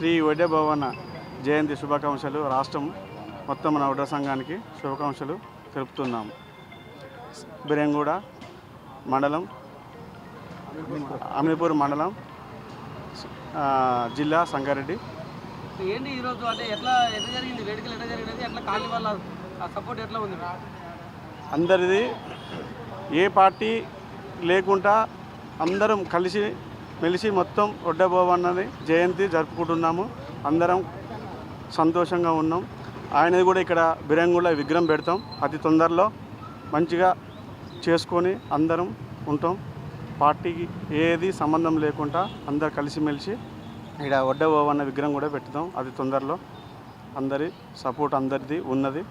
శ్రీ వడ్డే భవన జయంతి శుభాకాంక్షలు రాష్ట్రం మొత్తం మన వడ్డ సంఘానికి శుభాకాంక్షలు తెలుపుతున్నాము బిరంగూడ మండలం అమీపూర్ మండలం జిల్లా సంగారెడ్డి. ఏంటి ఈరోజు అంటే ఎట్లా ఎట్లా జరిగింది? వేడుకలు ఎట్లా జరిగినది? ఎట్లా కాలనీ వాళ్ళ సపోర్ట్ ఎట్లా ఉంది? అందరిది ఏ పార్టీ లేకుండా అందరం కలిసి మెలిసి మొత్తం ఒడ్డబోవన్నది జయంతి జరుపుకుంటున్నాము. అందరం సంతోషంగా ఉన్నాం. ఆయనది కూడా ఇక్కడ బిరంగుల విగ్రహం పెడతాం. అతి తొందరలో మంచిగా చేసుకొని అందరం ఉంటాం. పార్టీకి ఏది సంబంధం లేకుండా అందరు కలిసిమెలిసి ఇక్కడ ఒడ్డబోవన్న విగ్రహం కూడా పెడతాం అతి తొందరలో అందరి సపోర్ట్ అందరిది ఉన్నది.